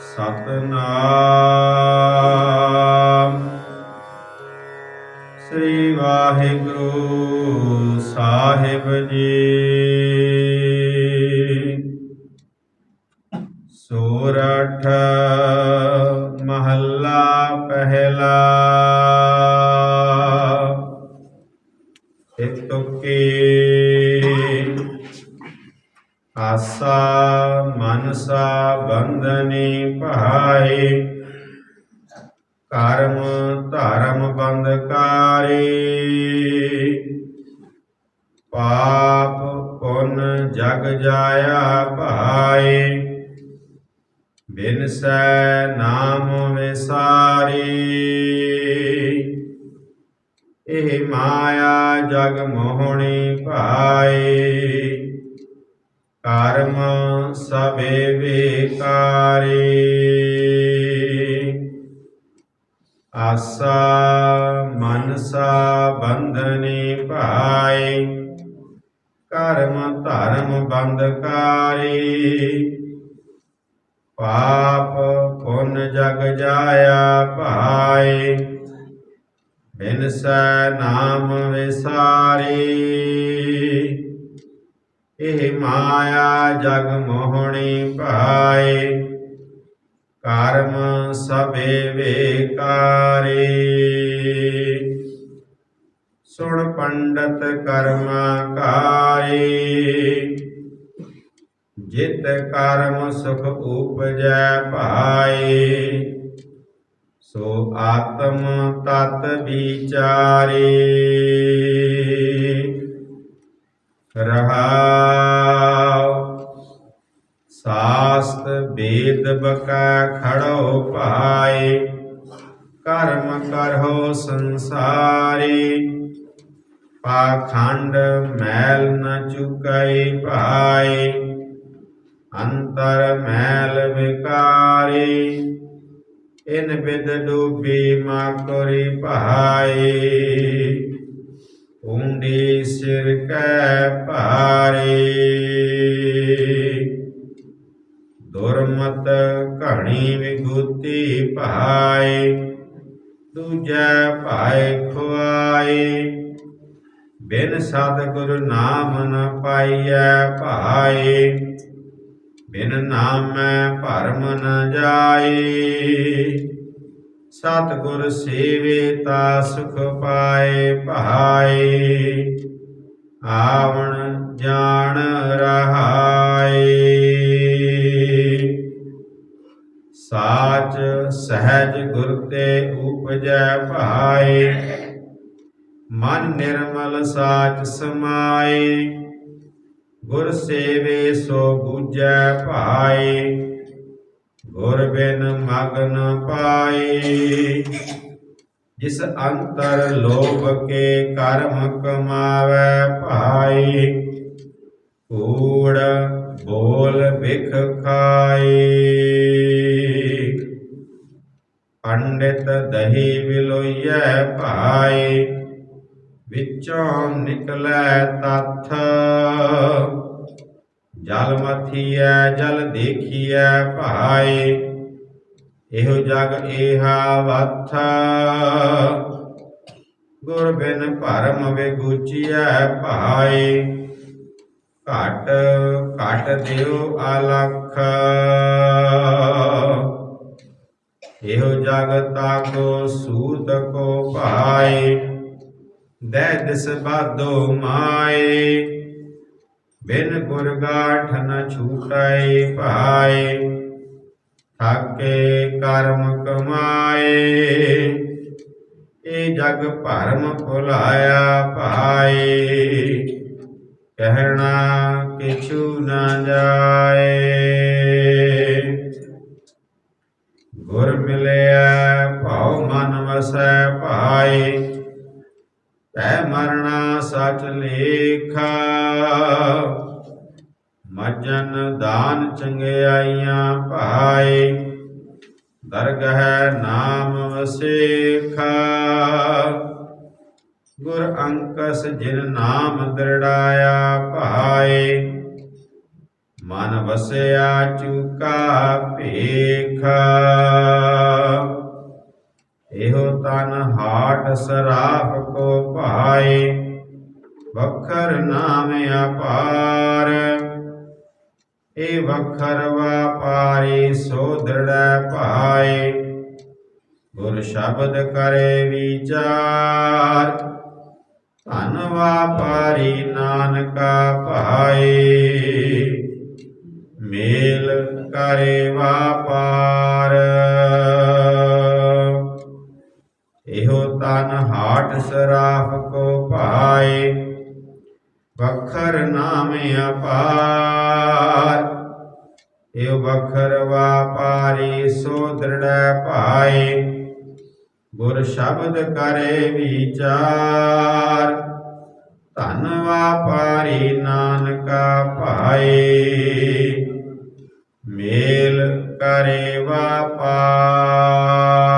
ਸਤਨਾਮ। ਸ੍ਰੀ ਵਾਹਿਗੁਰੂ ਸਾਹਿਬ ਜੀ। ਸੋਰਠ ਮਹੱਲਾ ਪਹਿਲਾ। ਇਤੁਕੀ ਆਸਾ ਮਨਸਾ ਬੰਧਨੀ। ਭਾਈ ਕਰਮ ਧਰਮ ਬੰਦ ਬੰਧਕਾਰੀ ਪਾਪ ਪੁੰਨ ਜਗ ਜਾਇਆ ਬਿਨ ਸੈ ਨਾਮ ਵਿਸਾਰੀ। ਇਹ ਮਾਇਆ ਜਗ ਮੋਹਣੀ ਭਾਈ ਕਰਮ ਸਭੇ ਵਿਕਾਰੀ। ਆਸਾ ਮਨਸਾ ਬੰਧਨੀ ਭਾਏ ਕਰਮ ਧਰਮ ਬੰਧਕਾਰੀ। ਪਾਪ ਪੁੰਨ ਜਗ ਜਾਇਆ ਭਾਏ ਬਿਨਸੈ ਨਾਮ ਵਿਸਾਰੀ। ਇਹ ਮਾਇਆ ਜਗ ਮੋਹਣੀ ਭਾਈ ਕਰਮ ਸਭੇ ਵੇਕਾਰੀ। ਸੁਣ ਪੰਡਤ ਕਰਮਾ ਕਾਰੀ। ਜਿਤ ਕਰਮ ਸੁਖ ਉਪਜੈ ਭਾਏ ਸੋ ਆਤਮ ਤਤ ਵਿਚਾਰੇ। ਰਹਾਉ ਸਾਸਤ ਬੇਦ ਬਕਾ ਖੜੋ ਪਾਏ ਕਰਮ ਕਰਹੁ ਸੰਸਾਰੀ। ਪਾਖੰਡ ਮੈਲ ਨ ਚੁਕਈ ਪਾਏ ਅੰਤਰ ਮੈਲ ਵਿਕਾਰੀ। ਇਨ ਬਿਦ ਡੂਬੀ ਮਾ ਕਰੀ ਭਾਈ ਉਂਡੀ ਸਿਰ ਕੈ ਭਾਰੀ। ਗੁਰਮਤ ਘਣੀ ਵਿਗੂਤੀ ਭਾਈ ਦੂਜੈ ਭਾਈ ਖੁਆਏ। ਬਿਨ ਸਤਿਗੁਰ ਨਾਮ ਨ ਪਾਈਐ ਭਾਈ ਬਿਨ ਨਾਮੈ ਭਰਮ ਨ ਜਾਏ। ਸਤਿਗੁਰ ਸੇਵੇ ਤਾ ਸੁਖ ਪਾਏ ਭਾਈ ਆਵਣ ਜਾਣ ਰਹਾਈ ਸਾਚ ਸਹਿਜ ਗੁਰ ਤੇ ਉਪਜੈ ਭਾਏ। ਮਨ ਨਿਰਮਲ ਸਾਚ ਸਮਾਏ। ਗੁਰ ਸੇਵੇ ਸੋ ਬੂਝੈ ਭਾਈ ਗੁਰ ਬਿਨ ਮਗਨ ਪਾਈ ਜਿਸ ਅੰਤਰ ਲੋਭ ਕੇ ਕਰਮ ਕਮਾਵੇ ਭਾਈ ਕੂੜ ਬੋਲ ਵਿਖ ਖਾਏ। ਪੰਡਿਤ ਦਹੀ ਵਿਲੋਈਐ ਭਾਈ ਵਿੱਚੋਂ ਨਿਕਲੈ ਤਥ। ਜਲ ਮਥੀਐ, ਜਲ ਦੇਖੀਐ ਭਾਈ ਇਹੋ ਜਗ ਏਹਾ ਵਥ। ਗੁਰ ਬਿਨ ਭਰਮ ਵਿਗੂਚੀਐ ਭਾਈ ਘਟ ਘਟ ਦਿਓ ਅਲਖ। ਇਹੋ ਜਗ ਤਾਕੋ ਸੂਤ ਕੋ ਭਾਈ ਦੈ ਦਿਸ ਬਾਦੋ ਮਾਏ। ਬਿਨ ਗੁਰ ਗਾਠ ਨ ਛੂਟੈ ਭਾਈ ਥਾਕੇ ਕਰਮ ਕਮਾਏ। ਇਹ ਜਗ ਭਰਮ ਭੁਲਾਇਆ ਭਾਈ ਕਹਿਣਾ ਕਿਛੂ ਨਾ ਜਾਏ। ਭਾਈ ਤੈ ਮਰਣਾ ਸਚ ਲੇਖਾ। ਮਜਨ ਦਾਨ ਚੰਗਿਆਈਆਂ ਭਾਈ ਦਰਗਹ ਨਾਮ ਵਸੇਖਾ। ਗੁਰ ਅੰਕਸ ਜਿਨ ਨਾਮ ਦ੍ਰਿੜਾਇਆ ਭਾਈ ਮਨ ਵਸਿਆ ਚੁਕਾ ਭੇਖ। ਇਹੋ ਤਨ ਹਾਟ ਸਰਾਫ ਕੋ ਭਾਏ, ਵਖਰ ਨਾਮ ਅਪਾਰ। ਏ ਵਖਰ ਵਾਪਾਰੀ ਸੋ ਦ੍ਰਿੜੈ ਭਾਏ, ਗੁਰ ਸ਼ਬਦ ਕਰੇ ਵਿਚਾਰ। ਧਨ ਵਾਪਾਰੀ ਨਾਨਕਾ ਭਾਏ, ਮੇਲ ਕਰੇ ਵਾਪਾਰ। ਹਾਟ ਸਰਾਫ ਕੋ ਭਾਏ, ਵਖਰ ਨਾਮ ਅਪਾਰ। ਇਹ ਵਖਰ ਵਾਪਾਰੀ ਸੋ ਦ੍ਰਿੜੈ ਭਾਏ, ਗੁਰ ਸ਼ਬਦ ਕਰੇ ਵਿਚਾਰ। ਧਨ ਵਾਪਾਰੀ ਨਾਨਕਾ ਭਾਏ, ਮੇਲ ਕਰੇ ਵਾਪਾਰ।